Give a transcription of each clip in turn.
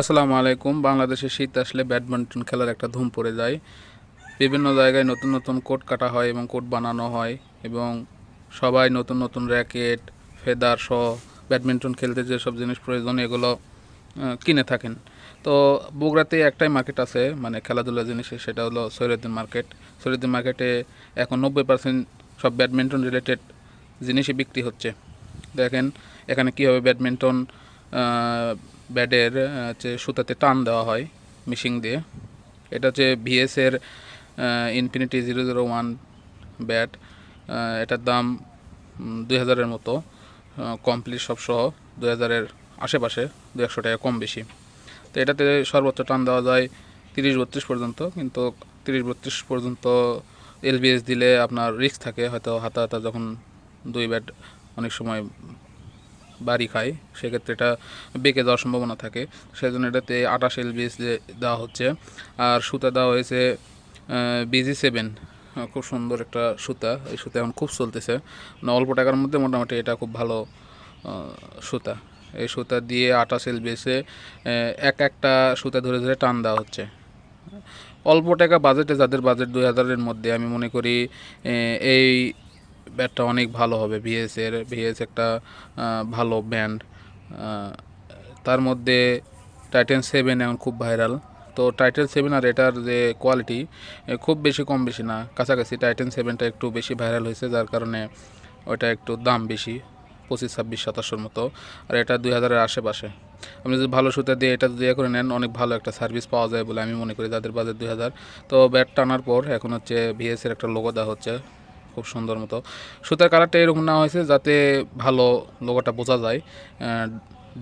আসসালামু আলাইকুম। বাংলাদেশে শীত আসলে ব্যাডমিন্টন খেলার একটা ধুম পড়ে যায়। বিভিন্ন জায়গায় নতুন নতুন কোট কাটা হয় এবং কোট বানানো হয় এবং সবাই নতুন নতুন র্যাকেট, ফেদার সহ ব্যাডমিন্টন খেলতে যেসব জিনিস প্রয়োজন, এগুলো কিনে থাকেন। তো বগুড়াতে একটাই মার্কেট আছে মানে খেলাধুলার জিনিসের সেটা হলো সৈরুদ্দিন মার্কেট সৈরুদ্দিন মার্কেটে এখন নব্বই পার্সেন্ট সব ব্যাডমিন্টন রিলেটেড জিনিসই বিক্রি হচ্ছে। দেখেন এখানে কীভাবে ব্যাডমিন্টন আহ, হচ্ছে সুতাতে টান দেওয়া হয় মিশিং দিয়ে। এটা হচ্ছে ভিএসের infinity zero zero one bat. এটার দাম দুই হাজারের মতো কমপ্লিট সব সহ দুই হাজারের আশেপাশে দু একশো টাকা কম বেশি। তো এটাতে সর্বোচ্চ টান দেওয়া যায় তিরিশ বত্রিশ পর্যন্ত কিন্তু তিরিশ বত্রিশ পর্যন্ত এলবিএস দিলে আপনার রিস্ক থাকে। হয়তো হাতা হাতা যখন দুই ব্যাট অনেক সময় বাড়ি খায়, সেক্ষেত্রে এটা বেঁকে যাওয়ার সম্ভাবনা থাকে। সেজন্য এটাতে আটাশ এলবিএস দেওয়া হচ্ছে, আর সুতা দেওয়া হয়েছে বিজি সেভেন। খুব সুন্দর একটা সুতা, এই সুতা এখন খুব চলতেছে। অল্প টাকার মধ্যে মোটামুটি এটা খুব ভালো সুতা। এই সুতা দিয়ে আটাশ এলবিএসে এক একটা সুতা ধরে ধরে টান দেওয়া হচ্ছে। অল্প টাকা বাজেটে, যাদের বাজেট দুই হাজারের মধ্যে, আমি মনে করি এই ব্যাটটা অনেক ভালো হবে ভিএস এর ভিএস একটা ভালো ব্যান্ড। তার মধ্যে টাইটেন সেভেন এখন খুব ভাইরাল তো টাইটেন সেভেন আর এটার যে কোয়ালিটি খুব বেশি কম বেশি না। কাছাকাছি টাইটেন সেভেনটা একটু বেশি ভাইরাল হয়েছে, যার কারণে ওটা একটু দাম বেশি, পঁচিশ, ছাব্বিশ, সাতাশোর মতো। আর এটা দুই হাজারের আশেপাশে। আপনি যদি ভালো সুতা দিয়ে এটা যদি ইয়ে করে নেন, অনেক ভালো একটা সার্ভিস পাওয়া যায় বলে আমি মনে করি, যাদের বাজেট দুই হাজার। তো ব্যাট টানার পর এখন হচ্ছে ভিএসের একটা লোগো দেওয়া হচ্ছে। খুব সুন্দর মতো। সুতার কালারটা এরকম নেওয়া হয়েছে যাতে ভালো লোগোটা বোঝা যায়।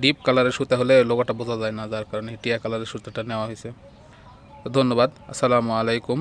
ডিপ কালারের সুতা হলে লোগোটা বোঝা যায় না, যার কারণে টিয়া কালারের সুতাটা নেওয়া হয়েছে। ধন্যবাদ, আসসালামু আলাইকুম।